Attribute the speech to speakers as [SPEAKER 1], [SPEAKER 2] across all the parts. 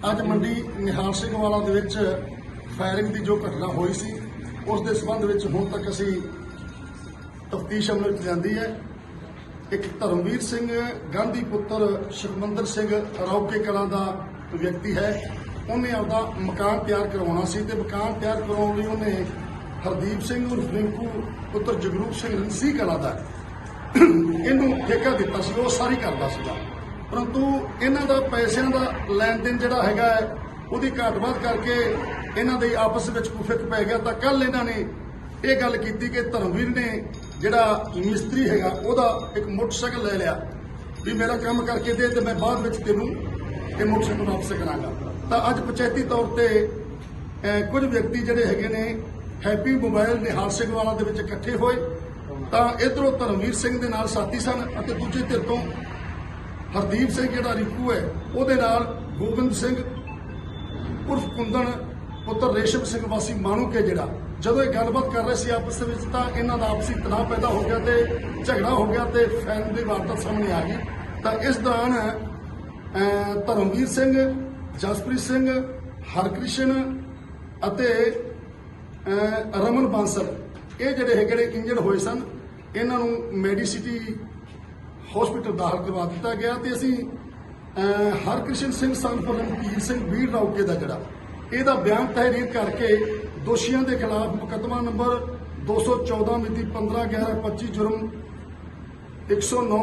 [SPEAKER 1] ਅੱਜ ਮੰਡੀ ਨਿਹਾਲ ਸਿੰਘ ਵਾਲਾ ਦੇ ਵਿੱਚ ਫਾਇਰਿੰਗ ਦੀ ਜੋ ਘਟਨਾ ਹੋਈ ਸੀ, ਉਸ ਦੇ ਸੰਬੰਧ ਵਿੱਚ ਹੁਣ ਤੱਕ ਅਸੀਂ ਤਫਤੀਸ਼ ਅਮਲ ਵਿੱਚ ਜਾਂਦੀ ਹੈ। ਇੱਕ ਧਰਮਵੀਰ ਸਿੰਘ, ਗਾਂਧੀ ਪੁੱਤਰ ਸੁਖਮੰਦਰ ਸਿੰਘ ਰੌਕੇ ਕਲਾਂ ਦਾ ਵਿਅਕਤੀ ਹੈ। ਉਹਨੇ ਆਪਦਾ ਮਕਾਨ ਤਿਆਰ ਕਰਵਾਉਣਾ ਸੀ ਤੇ ਮਕਾਨ ਤਿਆਰ ਕਰਾਉਣ ਲਈ ਉਹਨੇ ਹਰਦੀਪ ਸਿੰਘ ਉਰਫ ਰਿੰਕੂ ਪੁੱਤਰ ਜਗਰੂਪ ਸਿੰਘ ਰੰਸੀ ਕਲਾਂ ਦਾ ਇਹਨੂੰ ਠੇਕਾ ਦਿੱਤਾ ਸੀ, ਉਹ ਸਾਰੀ ਕਰਦਾ ਸੀਗਾ। ਪਰੰਤੂ ਇਹਨਾਂ ਦਾ ਪੈਸਿਆਂ ਦਾ ਲੈਣ ਦੇਣ ਜਿਹੜਾ ਹੈਗਾ ਹੈ, ਉਹਦੀ ਘਾਟਬਾਦ ਕਰਕੇ ਇਹਨਾਂ ਦੇ ਆਪਸ ਵਿੱਚ ਕੁਫਿਕ ਪੈ ਗਿਆ। ਤਾਂ ਕੱਲ ਇਹਨਾਂ ਨੇ ਇਹ ਗੱਲ ਕੀਤੀ ਕਿ ਧਰਮਵੀਰ ਨੇ ਜਿਹੜਾ ਮਿਸਤਰੀ ਹੈਗਾ ਉਹਦਾ ਇੱਕ ਮੋਟਰਸਾਈਕਲ ਲੈ ਲਿਆ ਵੀ ਮੇਰਾ ਕੰਮ ਕਰਕੇ ਦੇ ਤੇ ਮੈਂ ਬਾਅਦ ਵਿੱਚ ਤੈਨੂੰ ਇਹ ਮੋਟਰਸਾਈਕਲ ਵਾਪਸ ਕਰਾਂਗਾ। ਤਾਂ ਅੱਜ ਪੰਚਾਇਤੀ ਤੌਰ ਤੇ ਕੁਝ ਵਿਅਕਤੀ ਜਿਹੜੇ ਹੈਗੇ ਨੇ ਹੈਪੀ ਮੋਬਾਈਲ ਨਿਹਾਲ ਸਿੰਘ ਵਾਲਾ ਦੇ ਵਿੱਚ ਇਕੱਠੇ ਹੋਏ। ਤਾਂ ਇਧਰੋਂ ਧਰਮਵੀਰ ਸਿੰਘ ਦੇ ਨਾਲ ਸਾਥੀ ਸਨ ਅਤੇ ਦੂਜੇ ਧਿਰ ਤੋਂ ਹਰਦੀਪ ਸਿੰਘ ਜਿਹੜਾ ਰਿੰਕੂ ਹੈ, ਉਹਦੇ ਨਾਲ ਗੋਬਿੰਦ ਸਿੰਘ, ਉਰਫ ਕੁੰਦਨ, ਪੁੱਤਰ ਰੇਸ਼ਮ ਸਿੰਘ ਵਾਸੀ ਮਾਣੂਕੇ ਜਿਹੜਾ। ਜਦੋਂ ਇਹ ਗੱਲਬਾਤ ਕਰ ਰਹੇ ਸੀ ਆਪਸ ਵਿੱਚ ਤਾਂ ਇਹਨਾਂ ਦਾ ਆਪਸੀ ਤਣਾਅ ਪੈਦਾ ਹੋ ਗਿਆ ਤੇ ਝਗੜਾ ਹੋ ਗਿਆ ਤੇ ਫੈਨ ਦੀ ਵਾਰਦਾਤ ਸਾਹਮਣੇ ਆ ਗਈ। ਤਾਂ ਇਸ ਦੌਰਾਨ ਧਰਮਵੀਰ ਸਿੰਘ, ਜਸਪ੍ਰੀਤ ਸਿੰਘ, ਹਰਕ੍ਰਿਸ਼ਨ ਅਤੇ ਰਮਨ ਬਾਂਸਲ, ਇਹ ਜਿਹੜੇ ਹੈਗੇ ਨੇ ਇੰਜਰਡ ਹੋਏ ਸਨ, ਇਹਨਾਂ ਨੂੰ ਮੈਡੀਸਿਟੀ ਹਸਪੀਟਲ ਦਾਖਲ ਕਰਵਾ ਦਿੱਤਾ ਗਿਆ ਤੇ ਅਸੀਂ ਹਰਕ੍ਰਿਸ਼ਨ ਸਿੰਘ ਸੰਪਰ ਰਣਧੀਰ ਸਿੰਘ, ਵੀਰ ਰੌਕੇ ਦਾ ਜਿਹੜਾ, ਇਹਦਾ ਬਿਆਨ ਤਹਿਰੀਰ ਕਰਕੇ ਦੋਸ਼ੀਆਂ ਦੇ ਖਿਲਾਫ ਮੁਕੱਦਮਾ ਨੰਬਰ 214 ਮਿਤੀ 15 11 25 ਜੁਰਮ 109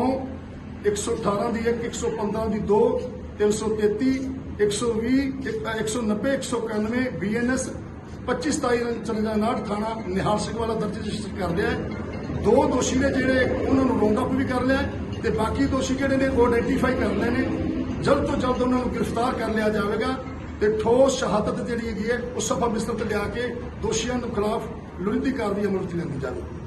[SPEAKER 1] 118 ਦੀ 1 115 ਦੀ 2 333 120 190 191 ਬੀਐਨਐਸ 25 27 ਚੰਗਾਨਾਟ ਥਾਣਾ ਨਿਹਾਲ ਸਿੰਘ ਵਾਲਾ ਦਰਜ ਰਜਿਸਟਰ ਕਰ ਲਿਆ। ਦੋ ਦੋਸ਼ੀ ਨੇ ਜਿਹੜੇ, ਉਹਨਾਂ ਨੂੰ ਰੌਂਡ ਅਪ ਵੀ ਕਰ ਲਿਆ। ਤੇ ਬਾਕੀ ਦੋਸ਼ੀ ਜਿਹੜੇ ਨੇ, ਉਹ ਆਇਡੈਂਟੀਫਾਈ ਕਰ ਲਏ ਨੇ। ਜਲਦ ਤੋਂ ਜਲਦ ਉਹਨਾਂ ਨੂੰ ਗ੍ਰਿਫਤਾਰ ਕਰ ਲਿਆ ਜਾਵੇਗਾ ਤੇ ਠੋਸ ਸ਼ਹਾਦਤ ਜਿਹੜੀ ਹੈਗੀ ਹੈ, ਉਹ ਸਫਾ ਬਿਸਤਰ ਤੇ ਲਿਆ ਕੇ ਦੋਸ਼ੀਆਂ ਨੂੰ ਖਿਲਾਫ ਲੋੜੀਂਦੀ ਕਾਰਵਾਈ ਅਮਲ ਵਿੱਚ ਲਿਆਂਦੀ ਜਾਵੇਗੀ।